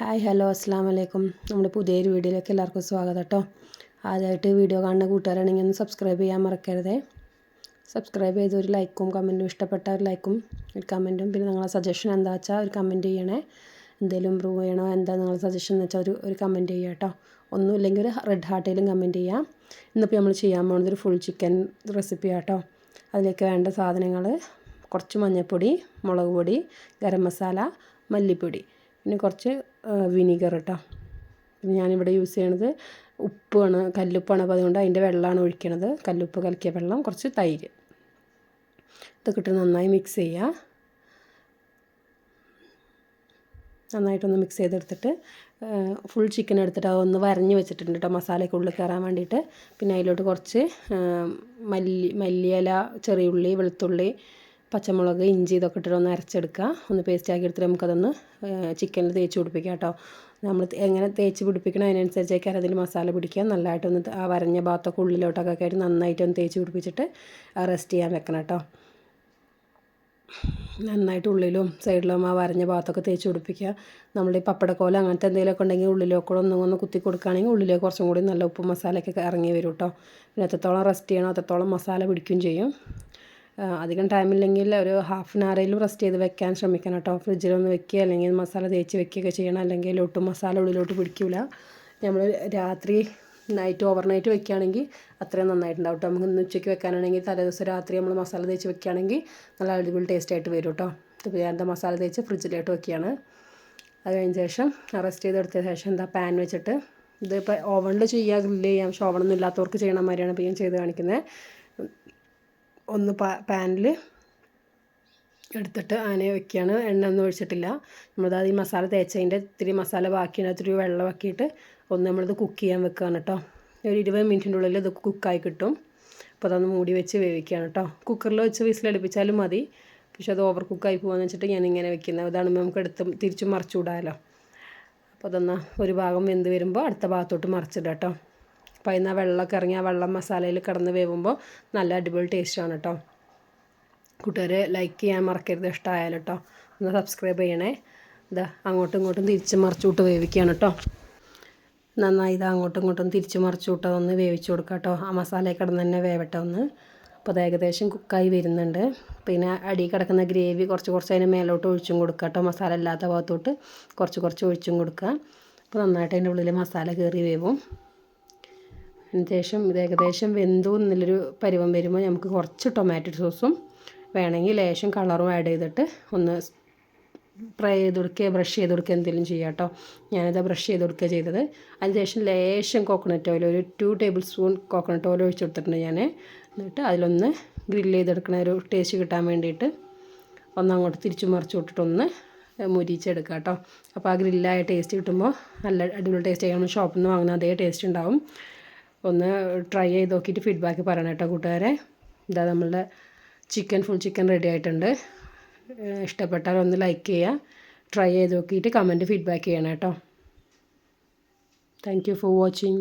Hi hello അസ്സാം വലൈക്കും നമ്മുടെ പുതിയൊരു വീഡിയോയിലേക്ക് എല്ലാവർക്കും സ്വാഗതം കേട്ടോ ആദ്യമായിട്ട് വീഡിയോ കാണുന്ന കൂട്ടുകാരാണെങ്കിൽ ഒന്ന് സബ്സ്ക്രൈബ് ചെയ്യാൻ മറക്കരുതേ. സബ്സ്ക്രൈബ് ചെയ്ത് ഒരു ലൈക്കും കമന്റും ഇഷ്ടപ്പെട്ട ഒരു ലൈക്കും ഒരു കമന്റും പിന്നെ നിങ്ങളെ സജഷൻ എന്താ വെച്ചാൽ ഒരു കമന്റ് ചെയ്യണേ. എന്തെങ്കിലും ഇമ്പ്രൂവ് ചെയ്യണോ എന്താ നിങ്ങളെ സജഷൻ എന്ന് വെച്ചാൽ ഒരു ഒരു കമന്റ് ചെയ്യുക കേട്ടോ ഒന്നും ഇല്ലെങ്കിൽ ഒരു റെഡ് ഹാർട്ടിലും കമന്റ് ചെയ്യാം. ഇന്നിപ്പോൾ നമ്മൾ ചെയ്യാൻ പോകുന്നത് ഒരു ഫുൾ ചിക്കൻ റെസിപ്പിയാണ് കേട്ടോ അതിലേക്ക് വേണ്ട സാധനങ്ങൾ കുറച്ച് മഞ്ഞൾപ്പൊടി മുളക് പൊടി ഗരം മസാല മല്ലിപ്പൊടി. പിന്നെ കുറച്ച് വിനീഗർ കേട്ടോ ഞാനിവിടെ യൂസ് ചെയ്യണത് ഉപ്പാണ് കല്ലുപ്പാണ്. അപ്പോൾ അതുകൊണ്ട് അതിന്റെ വെള്ളമാണ് ഒഴിക്കണത്. കല്ലുപ്പ് കലക്കിയ വെള്ളം കുറച്ച് തൈര്. ഇതൊക്കെ ഇട്ട് നന്നായി മിക്സ് ചെയ്യുക നന്നായിട്ടൊന്ന് മിക്സ് ചെയ്തെടുത്തിട്ട് ഫുൾ ചിക്കൻ എടുത്തിട്ട് അതൊന്ന് വരഞ്ഞ് വെച്ചിട്ടുണ്ട് കേട്ടോ മസാലയ്ക്ക് ഉള്ളിൽ കയറാൻ വേണ്ടിയിട്ട്. പിന്നെ അതിലോട്ട് കുറച്ച് മല്ലി മല്ലിയില ചെറിയുള്ളി വെളുത്തുള്ളി പച്ചമുളക് ഇഞ്ചി ഇതൊക്കെ ഇട്ടിട്ട് ഒന്ന് അരച്ചെടുക്കുക. ഒന്ന് പേസ്റ്റ് ആക്കി എടുത്തിട്ട് നമുക്കതൊന്ന് ചിക്കനിൽ തേച്ച് പിടിപ്പിക്കാം കേട്ടോ. നമ്മൾ എങ്ങനെ തേച്ച് പിടിപ്പിക്കണം അതിനനുസരിച്ചേക്കാർ അതിൽ മസാല പിടിക്കുക. നല്ലതായിട്ടൊന്ന് ആ വരഞ്ഞ ഭാഗത്തൊക്കെ ഉള്ളിലോട്ടൊക്കെ ആയിട്ട് നന്നായിട്ടൊന്ന് തേച്ച് പിടിപ്പിച്ചിട്ട് റെസ്റ്റ് ചെയ്യാൻ വെക്കണം കേട്ടോ. നന്നായിട്ട് ഉള്ളിലും സൈഡിലും ആ വരഞ്ഞ ഭാഗത്തൊക്കെ തേച്ച് പിടിപ്പിക്കുക. നമ്മൾ ഈ പപ്പടക്കോല അങ്ങനത്തെ എന്തെങ്കിലുമൊക്കെ ഉണ്ടെങ്കിൽ ഉള്ളിലേക്കൂടെ ഒന്നും ഒന്ന് കുത്തി കൊടുക്കുകയാണെങ്കിൽ ഉള്ളിലേക്ക് കുറച്ചും കൂടി നല്ല ഉപ്പ് മസാലയൊക്കെ ഇറങ്ങി വരും കേട്ടോ. പിന്നെ എത്രത്തോളം റെസ്റ്റ് ചെയ്യണോ അത്രത്തോളം മസാല പിടിക്കുകയും ചെയ്യും. അധികം ടൈമില്ലെങ്കിൽ ഒരു ഹാഫ് ആൻ അവറിലും റെസ്റ്റ് ചെയ്ത് വെക്കാൻ ശ്രമിക്കണം കേട്ടോ. ഫ്രിഡ്ജിലൊന്ന് വെക്കുക അല്ലെങ്കിൽ മസാല തേച്ച് വെക്കുകയൊക്കെ ചെയ്യണം. അല്ലെങ്കിൽ ഒട്ടും മസാല ഉള്ളിലോട്ട് പിടിക്കില്ല നമ്മൾ രാത്രി നൈറ്റ് ഓവർ നൈറ്റ് വെക്കുകയാണെങ്കിൽ അത്രയും നന്നായിട്ടുണ്ടാവും കേട്ടോ. നമുക്ക് ഇന്ന് ഉച്ചയ്ക്ക് വെക്കാനാണെങ്കിൽ തലേദിവസം രാത്രി നമ്മൾ മസാല തേച്ച് വെക്കുകയാണെങ്കിൽ നല്ല അടിപൊളി ടേസ്റ്റ് ആയിട്ട് വരും കേട്ടോ. ഇപ്പോൾ ഞാൻ എന്താ മസാല തേച്ച് ഫ്രിഡ്ജിലോട്ട് വെക്കുകയാണ്. അത് കഴിഞ്ഞ ശേഷം റെസ്റ്റ് ചെയ്തെടുത്ത ശേഷം എന്താ പാൻ വെച്ചിട്ട് ഇതിപ്പോൾ ഓവണിൽ ചെയ്യുക ഗ്രില്ല് ചെയ്യാം പക്ഷേ ഓവണൊന്നും ഇല്ലാത്തവർക്ക് ചെയ്യണ മാതിരിയാണ് ഇപ്പോൾ ഞാൻ ചെയ്ത് കാണിക്കുന്നത് ഒന്ന് പാനിൽ എടുത്തിട്ട് അതിനെ വെക്കുകയാണ്. എണ്ണ ഒന്നും ഒഴിച്ചിട്ടില്ല. നമ്മളത് ഈ മസാല തേച്ചതിന്റെ ഇത്തിരി മസാല ബാക്കിയുണ്ട് ഇത്തിരി വെള്ളം ആക്കിയിട്ട് ഒന്ന് നമ്മളിത് കുക്ക് ചെയ്യാൻ വെക്കുകയാണ് കേട്ടോ. ഒരു ഇരുപത് മിനിറ്റിന്റെ ഉള്ളിൽ ഇത് കുക്കായി കിട്ടും. അപ്പോൾ അതൊന്ന് മൂടി വെച്ച് വേവിക്കുകയാണ് കേട്ടോ. കുക്കറിൽ വെച്ച് വിസിലടുപ്പിച്ചാലും മതി. പക്ഷെ അത് ഓവർ കുക്കായി പോകാന്ന് വെച്ചിട്ട് ഞാൻ ഇങ്ങനെ വെക്കുന്നത്. അതാണ് നമുക്ക് എടുത്ത് തിരിച്ചും മറിച്ചു വിടാമല്ലോ അപ്പോൾ അതൊന്ന് ഒരു ഭാഗം വെന്ത് വരുമ്പോൾ അടുത്ത ഭാഗത്തോട്ട് മറിച്ചിടാം കേട്ടോ. അപ്പോൾ അതിന് വെള്ളമൊക്കെ ഇറങ്ങി ആ വെള്ളം മസാലയിൽ കിടന്ന് വേവുമ്പോൾ നല്ല അടിപൊളി ടേസ്റ്റാണ് കേട്ടോ. കൂട്ടുകാർ ലൈക്ക് ചെയ്യാൻ മറക്കരുത് ഇഷ്ടമായാലും കേട്ടോ. ഒന്ന് സബ്സ്ക്രൈബ് ചെയ്യണേ. ഇതാ അങ്ങോട്ടും ഇങ്ങോട്ടും തിരിച്ച് മറിച്ചുവിട്ട് വേവിക്കുകയാണ് കേട്ടോ. നന്നായി ഇത് അങ്ങോട്ടും ഇങ്ങോട്ടും തിരിച്ച് മറിച്ചുവിട്ട് ഒന്ന് വേവിച്ച് കൊടുക്കുക കേട്ടോ. ആ മസാലയിൽ കിടന്ന് തന്നെ വേവട്ടെ ഒന്ന്. അപ്പോൾ അത് ഏകദേശം കുക്കായി വരുന്നുണ്ട്. പിന്നെ അടി കിടക്കുന്ന ഗ്രേവി കുറച്ച് കുറച്ച് അതിന് മേലോട്ട് ഒഴിച്ചും കൊടുക്കുക കേട്ടോ. മസാല ഇല്ലാത്ത ഭാഗത്തോട്ട് കുറച്ച് കുറച്ച് ഒഴിച്ചും കൊടുക്കുക. അപ്പോൾ നന്നായിട്ട് അതിന്റെ ഉള്ളിൽ മസാല കയറി വേവും. ശേഷം ഇത് ഏകദേശം വെന്തു എന്നുള്ളൊരു പരുവം വരുമ്പോൾ നമുക്ക് കുറച്ച് ടൊമാറ്റോ സോസും വേണമെങ്കിൽ ലേശം കളറും ആഡ് ചെയ്തിട്ട് ഒന്ന് ഫ്രൈ ചെയ്ത് കൊടുക്കുക ബ്രഷ് ചെയ്ത് കൊടുക്കുക എന്തെങ്കിലും ചെയ്യാം കേട്ടോ. ഞാനിത് ബ്രഷ് ചെയ്ത് കൊടുക്കുക ചെയ്തത്. അതിനുശേഷം ലേശം കോക്കനട്ട് ഓയിൽ ഒരു two tablespoon coconut oil ഒഴിച്ച് കൊടുത്തിട്ടുണ്ട് ഞാൻ എന്നിട്ട് അതിലൊന്ന് ഗ്രില്ല് ചെയ്തെടുക്കണ ഒരു ടേസ്റ്റ് കിട്ടാൻ വേണ്ടിയിട്ട് ഒന്ന് അങ്ങോട്ട് തിരിച്ചു മറിച്ച് വിട്ടിട്ടൊന്ന് മുരിച്ചെടുക്കുക കേട്ടോ. അപ്പോൾ ആ ഗ്രില്ലായ ടേസ്റ്റ് കിട്ടുമ്പോൾ നല്ല അടിപൊളി ടേസ്റ്റ് ചെയ്യണം ഷോപ്പിൽ നിന്ന് വാങ്ങുന്ന അതേ ടേസ്റ്റ് ഉണ്ടാവും. ഒന്ന് ട്രൈ ചെയ്ത് നോക്കിയിട്ട് ഫീഡ്ബാക്ക് പറയണം കേട്ടോ കൂട്ടുകാരെ. ഇതാ നമ്മളുടെ ചിക്കൻ ഫുൾ ചിക്കൻ റെഡി ആയിട്ടുണ്ട്. ഇഷ്ടപ്പെട്ടാൽ ഒന്ന് ലൈക്ക് ചെയ്യുക ട്രൈ ചെയ്ത് നോക്കിയിട്ട് കമന്റ് ഫീഡ്ബാക്ക് ചെയ്യണം കേട്ടോ. Thank you for watching